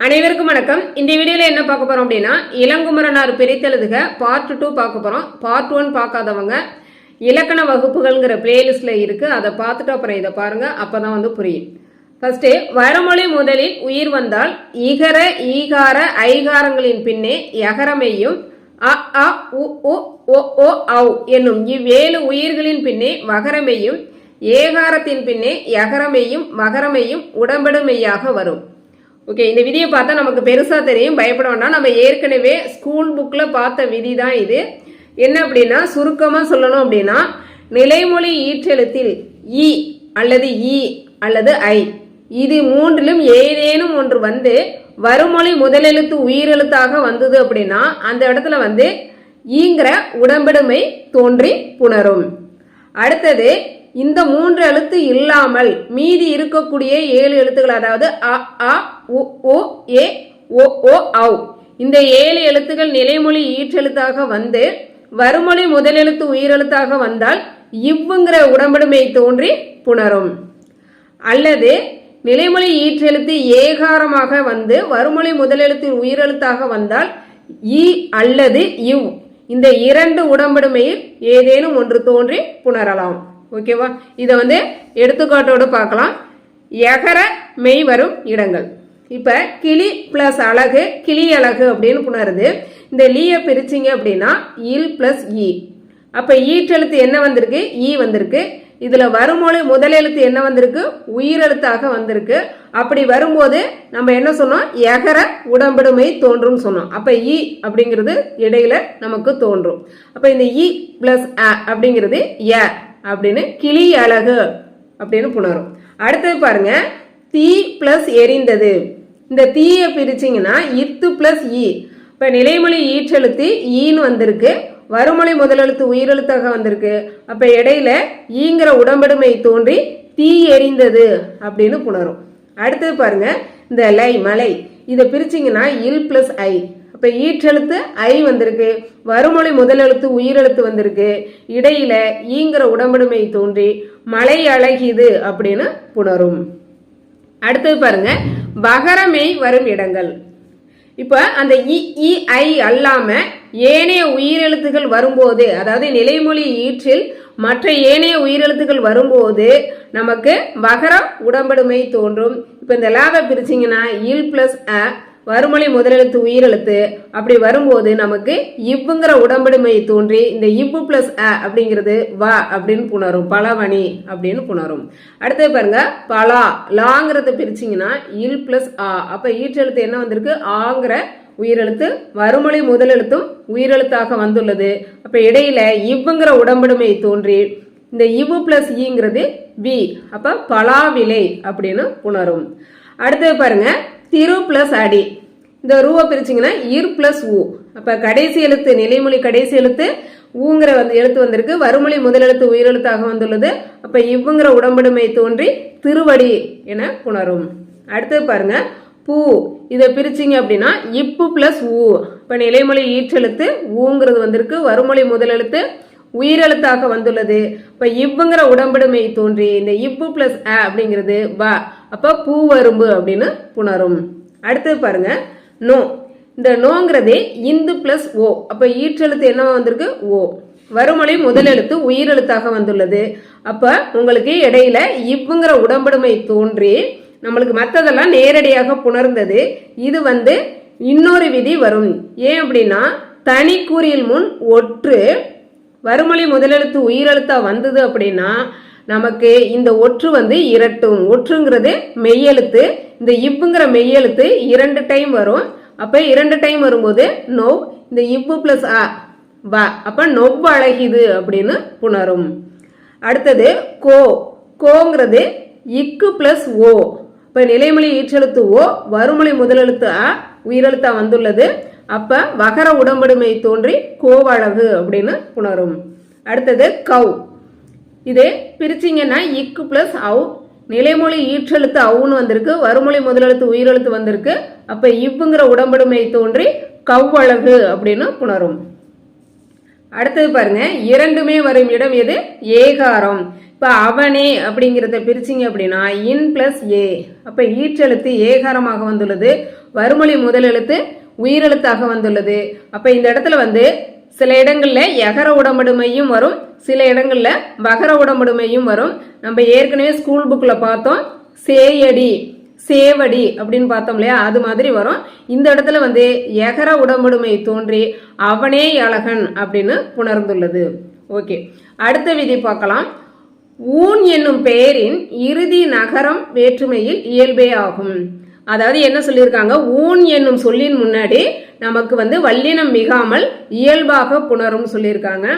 அனைவருக்கும் வணக்கம். இந்த வீடியோல என்ன பார்க்க போறோம் அப்படின்னா இளங்குமரனார் பிரித்தெழுதுக பார்ட் டூ பார்க்க போறோம். பார்ட் ஒன் பார்க்காதவங்க இலக்கண வகுப்புகள்ங்கிற பிளேலிஸ்ட்ல இருக்கு. அதை பார்த்துட்டு அப்புறம் இதை பாருங்க. அப்பதான் வந்து புரியும். ஃபர்ஸ்ட் வரமொழி முதலில் உயிர் வந்தால் இகர ஈகார ஐகாரங்களின் பின்னே யகரமையும் அ அ உ உ ஒ ஓ ஔ என்னும் இவ்வேழு உயிர்களின் பின்னே வகரமையும் ஏகாரத்தின் பின்னே யகரமையும் மகரமையும் உடம்படுமையாக வரும். ஓகே இந்த விதியை பார்த்தா நமக்கு பெருசாக தெரியும். பயப்பட வேண்டாம். நம்ம ஏற்கனவே ஸ்கூல் புக்கில் பார்த்த விதி தான் இது. என்ன அப்படின்னா சுருக்கமாக சொல்லணும் அப்படின்னா நிலைமொழி ஈற்றெழுத்தில் இ அல்லது இ அல்லது ஐ. இது மூன்றிலும் ஏதேனும் ஒன்று வந்து வருமொழி முதலெழுத்து உயிரெழுத்தாக வந்தது அப்படின்னா அந்த இடத்துல வந்து ஈங்கிற உடம்பிடுமை தோன்றி புணரும். அடுத்தது இந்த மூன்று எழுத்து இல்லாமல் மீதி இருக்கக்கூடிய ஏழு எழுத்துக்கள் அதாவது அ அ உ ஓ ஏ ஓ ஓ ஔ. இந்த ஏழு எழுத்துக்கள் நிலைமொழி ஈற்றெழுத்தாக வந்து வருமொழி முதலெழுத்து உயிரெழுத்தாக வந்தால் இவ்வுங்கிற உடம்படுமை தோன்றி புணரும். அல்லது நிலைமொழி ஈற்றெழுத்து ஏகாரமாக வந்து வருமொழி முதலெழுத்தில் உயிரெழுத்தாக வந்தால் இ அல்லது இவ். இந்த இரண்டு உடம்படுமையில் ஏதேனும் ஒன்று தோன்றி புணரலாம். ஓகேவா? இதை வந்து எடுத்துக்காட்டோடு பார்க்கலாம். எகர மெய் வரும் இடங்கள். இப்போ கிளி ப்ளஸ் அழகு கிளி அழகு அப்படின்னு புணருது. இந்த லீயை பிரிச்சிங்க அப்படின்னா இல் ப்ளஸ் இ அப்போ ஈற்றெழுத்து என்ன வந்திருக்கு? ஈ வந்திருக்கு. இதில் வருமொழி முதலெழுத்து என்ன வந்திருக்கு? உயிரெழுத்தாக வந்திருக்கு. அப்படி வரும்போது நம்ம என்ன சொன்னோம்? எகர உடம்பிடுமை தோன்றும் சொன்னோம். அப்போ இ அப்படிங்கிறது இடையில நமக்கு தோன்றும். அப்போ இந்த இ ப்ளஸ் அ அப்படிங்கிறது எ அப்படின்னு கிளி அழகு அப்படின்னு புணரும். அடுத்தது பாருங்க. தீ பிளஸ் எரிந்தது. இந்த தீயை பிரிச்சிங்கன்னா இத்து பிளஸ் இ இப்போ நிலைமொழி ஈற்றெழுத்து ஈன்னு வந்திருக்கு. வருமொழி முதலெழுத்து உயிரெழுத்தாக வந்திருக்கு. அப்போ இடையில ஈங்கிற உடம்படுமை தோன்றி தீ எரிந்தது அப்படின்னு புணரும். அடுத்தது பாருங்க இந்த லை மலை இதை பிரிச்சிங்கன்னா இல் பிளஸ் ஐ. அப்போ ஈற்றெழுத்து ஐ வந்திருக்கு. வருமொழி முதலெழுத்து உயிரெழுத்து வந்திருக்கு. இடையில ஈங்கிற உடம்படுமை தோன்றி மலை அழகிது அப்படின்னு புணரும். அடுத்தது பாருங்க. பகரமெய் வரும் இடங்கள். இப்போ அந்த இ ஐ அல்லாமல் ஏனைய உயிரெழுத்துகள் வரும்போது அதாவது நிலைமொழி ஈற்றில் மற்ற ஏனைய உயிரெழுத்துக்கள் வரும்போது நமக்கு பகரம் உடம்படுமை தோன்றும். இப்போ இந்த லாவை பிரிச்சிங்கன்னா இல் பிளஸ் அ வறுமொழி முதலெழுத்து உயிரெழுத்து. அப்படி வரும்போது நமக்கு இவ்வுங்கிற உடம்படுமை தோன்றி இந்த இவ்வு பிளஸ் அ அப்படிங்கிறது வ அப்படின்னு புணரும். பலவணி அப்படின்னு புணரும். அடுத்தது பாருங்க பலா. லாங்கிறத பிரிச்சிங்கன்னா இல் பிளஸ் ஆ. அப்போ ஈற்றெழுத்து என்ன வந்திருக்கு? ஆங்கிற உயிரெழுத்து வறுமொழி முதலெழுத்தும் உயிரெழுத்தாக வந்துள்ளது. அப்போ இடையில இவ்வுங்கிற உடம்படுமையை தோன்றி இந்த இவு பிளஸ் ஈங்கிறது வி. அப்போ பலாவிலை அப்படின்னு புணரும். அடுத்தது பாருங்க திரு பிளஸ் அடி. இந்த ரூவை பிரிச்சிங்கன்னா இர் பிளஸ் ஊ அப்போ கடைசி எழுத்து நிலைமொழி கடைசி எழுத்து ஊங்கிற வந்து எழுத்து வந்திருக்கு. வறுமொழி முதலெழுத்து உயிரெழுத்தாக வந்துள்ளது. அப்போ இவ்வுங்கிற உடம்படுமை தோன்றி திருவடி என புணரும். அடுத்தது பாருங்க பூ. இதை பிரிச்சிங்க அப்படின்னா இப்பு பிளஸ் ஊ இப்போ நிலைமொழி ஈற்றெழுத்து ஊங்கிறது வந்திருக்கு. வறுமொழி முதலெழுத்து உயிரெழுத்தாக வந்துள்ளது. இப்போ இவ்வுங்கிற உடம்படுமை தோன்றி இந்த இப்பு பிளஸ் அ அப்படிங்கிறது வ. அப்போ பூவரும்பு அப்படின்னு புணரும். அடுத்தது பாருங்க நோ. இந்த நோங்கிறதே இந்து பிளஸ் ஓ. அப்போ ஈற்றெழுத்து என்னவா வந்திருக்கு? ஓ. வருமொழி முதலெழுத்து உயிரெழுத்தாக வந்துள்ளது. அப்போ உங்களுக்கு இடையில இவ்வுங்கிற உடம்படுமை தோன்றி நம்மளுக்கு மற்றதெல்லாம் நேரடியாக புணர்ந்தது. இது வந்து இன்னொரு விதி வரும். ஏன் அப்படின்னா தனி முன் ஒற்று வருமொழி முதலெழுத்து உயிரெழுத்தா வந்தது அப்படின்னா நமக்கு இந்த ஒற்று வந்து இரட்டும். ஒற்றுங்கிறது மெய்யெழுத்து. இந்த இவ்வுங்கிற மெய்யெழுத்து இரண்டு டைம் வரும். அப்போ இரண்டு டைம் வரும்போது நோ இந்த இவ்வு பிளஸ் அ வ. அப்போ நொவ் அழகிது அப்படின்னு புணரும். அடுத்தது கோ. கோங்கிறது இக்கு பிளஸ் ஓ. இப்போ நிலைமொழி ஈற்றெழுத்து ஓ வறுமொழி முதலெழுத்து அ உயிரெழுத்தா வந்துள்ளது. அப்ப வகர உடம்படுமை தோன்றி கோவழகு அப்படின்னு புணரும். அடுத்தது கவ் இதே பிரிச்சிங்கன்னா இக்கு பிளஸ் அவு நிலைமொழி ஈற்றெழுத்து அவுன்னு வந்திருக்கு. வறுமொழி முதலெழுத்து உயிரெழுத்து வந்திருக்கு. அப்ப இவ்வுங்கிற உடம்படுமை தோன்றி கவ்வழகு அப்படின்னு புணரும். அடுத்தது பாருங்க. இரண்டுமே வரும் இடம் எது? ஏகாரம். இப்போ அவனே அப்படிங்கிறத பிரிச்சிங்க அப்படின்னா இன் பிளஸ் ஏ. அப்போ ஈற்றெழுத்து ஏகாரமாக வந்துள்ளது. வறுமொழி முதல் எழுத்து உயிரெழுத்தாக வந்துள்ளது. அப்போ இந்த இடத்துல வந்து சில இடங்கள்ல எகர உடம்படுமையும் வரும் சில இடங்களில் வகர உடம்புடுமையும் வரும். நம்ம ஏற்கனவே ஸ்கூல் புக்கில் பார்த்தோம். சேயடி சேவடி அப்படின்னு பார்த்தோம் இல்லையா? அது மாதிரி வரும். இந்த இடத்துல வந்து எகர உடம்புடுமை தோன்றி அவனே அழகன் அப்படின்னு புணர்ந்துள்ளது. ஓகே. அடுத்த விதி பார்க்கலாம். ஊன் என்னும் பெயரின் இறுதி நகரம் வேற்றுமையில் இயல்பே ஆகும். அதாவது என்ன சொல்லியிருக்காங்க? ஊன் என்னும் சொல்லின் முன்னாடி நமக்கு வந்து வல்லினம் மிகாமல் இயல்பாக புணரும் சொல்லியிருக்காங்க.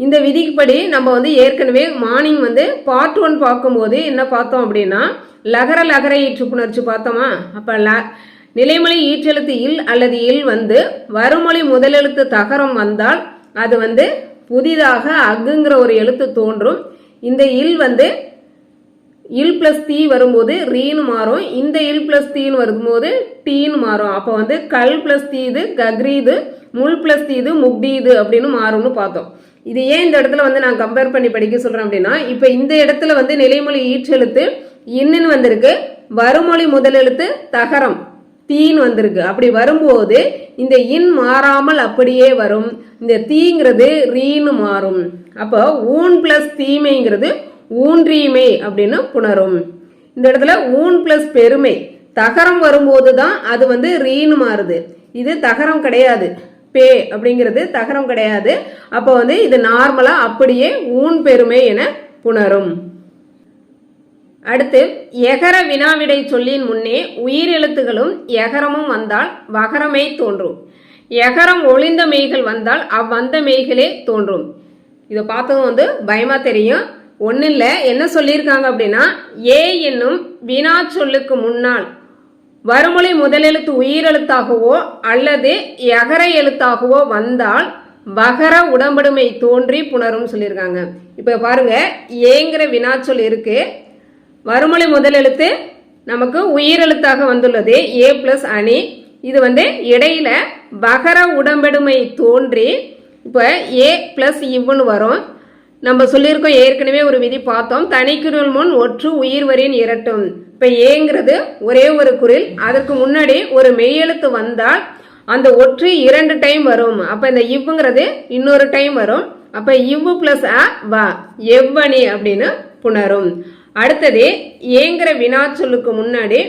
இந்த விதிப்படி நம்ம வந்து ஏற்கனவே மார்னிங் வந்து பார்ட் ஒன் பார்க்கும்போது என்ன பார்த்தோம் அப்படின்னா லகர லகர ஈற்று புணர்ச்சி பார்த்தோமா? அப்போ ல நிலைமொழி ஈற்றெழுத்து இல் அல்லது இல் வந்து வருமொழி முதலெழுத்து தகரம் வந்தால் அது வந்து புதிதாக அகுங்கிற ஒரு எழுத்து தோன்றும். இந்த இல் வந்து இல் பிளஸ் தீ வரும்போது ரீன்னு மாறும். இந்த இல் பிளஸ் தீன்னு வரும்போது டீன்னு மாறும். அப்போ வந்து கல் பிளஸ் தீது கக்ரீது முள் பிளஸ் தீது முக்டீது அப்படின்னு மாறும்னு பார்த்தோம். இது ஏன் இந்த இடத்துல வந்து நான் கம்பேர் பண்ணி படிக்க சொல்றேன் அப்படின்னா இப்போ இந்த இடத்துல வந்து நிலைமொழி ஈற்றெழுத்து இன்னுன்னு வந்திருக்கு வருமொழி முதலெழுத்து தகரம் தீன்னு வந்திருக்கு. அப்படி வரும்போது இந்த இன் மாறாமல் அப்படியே வரும். இந்த தீங்கிறது ரீன்னு மாறும். அப்போ ஊன் பிளஸ் தீமைங்கிறது ஊன்றீமை அப்படின்னு புணரும். இந்த இடத்துல ஊன் பிளஸ் பெருமை தகரம் வரும்போது தான் அது வந்து ரீன்னு மாறுது. இது தகரம் கிடையாது. பே அப்படிங்கிறது தகரம் கிடையாது. அப்போ வந்து இது நார்மலா அப்படியே ஊன் பெருமை என புணரும். அடுத்து எகர வினாவிடை சொல்லின் முன்னே உயிரெழுத்துகளும் எகரமும் வந்தால் வகரமே தோன்றும். எகரம் ஒளிந்த மெய்கள் வந்தால் அவ்வந்த மெய்களே தோன்றும். இதை பார்த்ததும் வந்து பயமா தெரியும். ஒன்றும் இல்லை என்ன சொல்லியிருக்காங்க அப்படின்னா ஏ என்னும் வினா சொல்லுக்கு முன்னால் வருமொழி முதலெழுத்து உயிரெழுத்தாகவோ அல்லது எகர எழுத்தாகவோ வந்தால் வகர உடம்படுமை தோன்றி புணரும் சொல்லியிருக்காங்க. இப்போ பாருங்க ஏங்கிற வினாச்சொல் இருக்கு. வருமொழி முதலெழுத்து நமக்கு உயிரெழுத்தாக வந்துள்ளது ஏ பிளஸ் அணி. இது வந்து இடையில வகர உடம்பெடுமை தோன்றி இப்போ ஏ பிளஸ் இவ்வுன்னு வரும். நம்ம சொல்லியிருக்கோம் ஏற்கனவே ஒரு விதி பார்த்தோம் தனிக்குரல் முன் ஒற்று உயிர் வரின் இரட்டும். இப்போ ஏங்கிறது ஒரே ஒரு குரில். அதற்கு முன்னாடி ஒரு மெய்யெழுத்து வந்தால் அந்த ஒற்று இரண்டு டைம் வரும். அப்போ இந்த இவ்வுங்கிறது இன்னொரு டைம் வரும். அப்போ இவ்வு பிளஸ் அ வ. எவ்வணி அப்படின்னு புணரும். அடுத்தது ஏங்கிற வினாச்சொல்லுக்கு முன்னாடி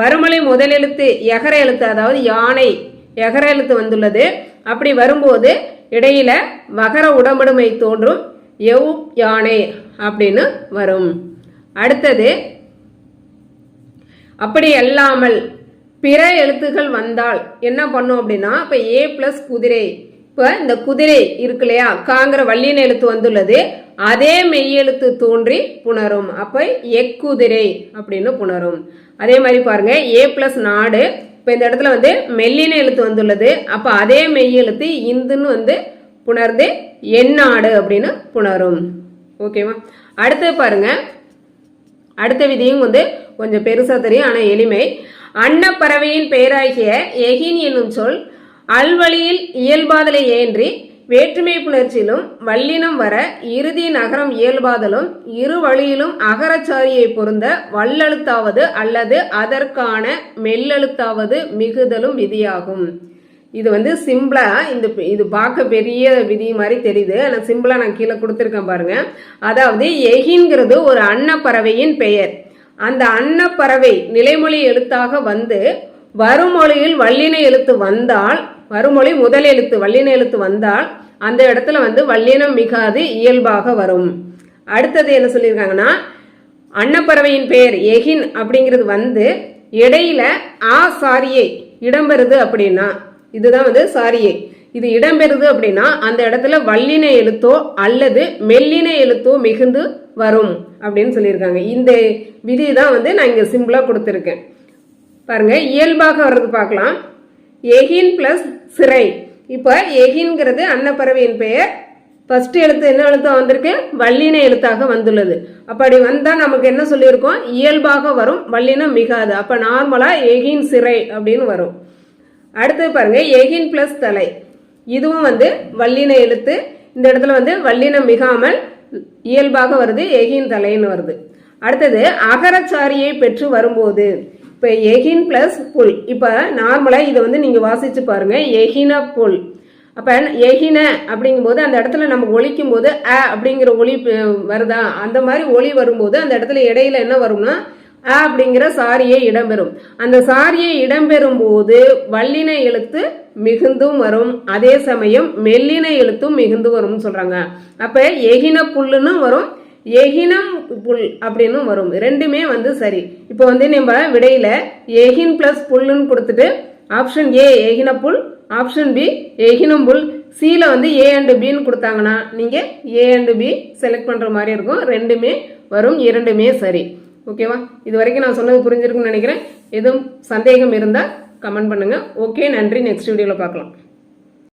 வருமலை முதலெழுத்து எகர எழுத்து அதாவது யானை எகர எழுத்து வந்துள்ளது. அப்படி வரும்போது இடையில வகர உடம்படுமை தோன்றும். எவ் யானை அப்படின்னு வரும். அடுத்தது அப்படி அல்லாமல் பிற எழுத்துகள் வந்தால் என்ன பண்ணும் அப்படின்னா இப்போ ஏ பிளஸ் குதிரை. இப்போ இந்த குதிரை இருக்கு இல்லையா? காங்கிற வள்ளின எழுத்து வந்துள்ளது. அதே மெய்யெழுத்து தோன்றி புணரும். அப்போ எக்குதிரை அப்படின்னு புணரும். அதே மாதிரி பாருங்க ஏ பிளஸ் நாடு. இப்போ இந்த இடத்துல வந்து மெல்லின எழுத்து வந்துள்ளது. அப்போ அதே மெய்யெழுத்து இந்துன்னு வந்து புணர்ந்து எண்ணாடு அப்படின்னு புணரும். ஓகேவா அடுத்து பாருங்க அடுத்த விதியும் வந்து கொஞ்சம் பெருசா தெரியும் ஆனால் எளிமை. அன்னப்பறவையின் பெயராகிய எகின் என்னும் சொல் அல்வழியில் இயல்பாதலை ஏன்றி வேற்றுமை புணர்ச்சியிலும் வல்லினம் வர இறுதி நகரம் இயல்பாதலும் இரு வழியிலும் அகரச்சாரியை பொருந்த வல்லெழுத்தாவது அல்லது அதற்கான மெல்லெழுத்தாவது மிகுதலும் விதியாகும். இது வந்து சிம்பிளா இந்த இது பார்க்க பெரிய விதி மாதிரி தெரியுது. ஆனால் சிம்பிளா நான் கீழே கொடுத்துருக்கேன் பாருங்க. அதாவது எகின்கிறது ஒரு அன்னப்பறவையின் பெயர். அந்த அன்னப்பறவை நிலைமொழி எழுத்தாக வந்து வருமொழியில் வல்லின எழுத்து வந்தால் வருமொழி முதல் எழுத்து வல்லின எழுத்து வந்தால் அந்த இடத்துல வந்து வல்லினம் மிகாது இயல்பாக வரும். அடுத்தது என்ன சொல்லியிருக்காங்கன்னா அன்னப்பறவையின் பெயர் எஹின் அப்படிங்கிறது வந்து இடையில ஆ சாரியை இடம்பெறுது அப்படின்னா இதுதான் வந்து சாரியை. இது இடம்பெறுது அப்படின்னா அந்த இடத்துல வல்லின எழுத்தோ அல்லது மெல்லின எழுத்தோ மிகுந்து வரும். அப்படின்னு சொல்லியிருக்காங்க. இந்த விதி தான் வந்து நான் இங்கே சிம்பிளாக கொடுத்துருக்கேன். பாருங்கள் இயல்பாக வர்றது பார்க்கலாம். எகின் ப்ளஸ் சிறை. இப்போ எகின்கிறது அன்னப்பறவையின் பெயர். ஃபர்ஸ்ட் எழுத்து என்ன எழுத்தாக வந்திருக்கு? வல்லின எழுத்தாக வந்துள்ளது. அப்படி வந்தால் நமக்கு என்ன சொல்லியிருக்கோம்? இயல்பாக வரும் வல்லினம் மிகாது. அப்போ நார்மலாக எகின் சிறை அப்படின்னு வரும். அடுத்து பாருங்க எகின் ப்ளஸ் தலை. இதுவும் வந்து வல்லின எழுத்து. இந்த இடத்துல வந்து வல்லினம் மிகாமல் இயல்பாக வருது எகின் தலைன்னு வருது. அடுத்தது அகரச்சாரியை பெற்று வரும்போது. இப்போ எகின் பிளஸ் புல். இப்போ நார்மலாக இதை வந்து நீங்கள் வாசித்து பாருங்கள் எகின புல். அப்போ எகின அப்படிங்கும்போது அந்த இடத்துல நம்ம ஒலிக்கும் போது அ அப்படிங்கிற ஒளி வருதா? அந்த மாதிரி ஒளி வரும்போது அந்த இடத்துல இடையில என்ன வரும்னா அப்படிங்கிற சாரியை இடம்பெறும். அந்த சாரியை இடம்பெறும் போது வல்லின எழுத்து மிகுந்தும் வரும். அதே சமயம் மெல்லின எழுத்தும் மிகுந்து வரும்னு சொல்றாங்க. அப்ப எகின புல்லுன்னு வரும். எகினம் புல் அப்படின்னு வரும். ரெண்டுமே வந்து சரி. இப்போ வந்து நம்ம விடையில எகின் பிளஸ் புல்லுன்னு கொடுத்துட்டு ஆப்ஷன் ஏ எகின புல் ஆப்ஷன் பி எகினம் புல். சியில் வந்து ஏ அண்டு பின்னு கொடுத்தாங்கன்னா நீங்கள் ஏ அண்டு பி செலக்ட் பண்ணுற மாதிரி இருக்கும். ரெண்டுமே வரும் இரண்டுமே சரி. ஓகேவா? இது வரைக்கும் நான் சொன்னது புரிஞ்சிருக்குன்னு நினைக்கிறேன். எதுவும் சந்தேகம் இருந்தால் கமெண்ட் பண்ணுங்கள் ஓகே நன்றி. நெக்ஸ்ட் வீடியோவில் பார்க்கலாம்.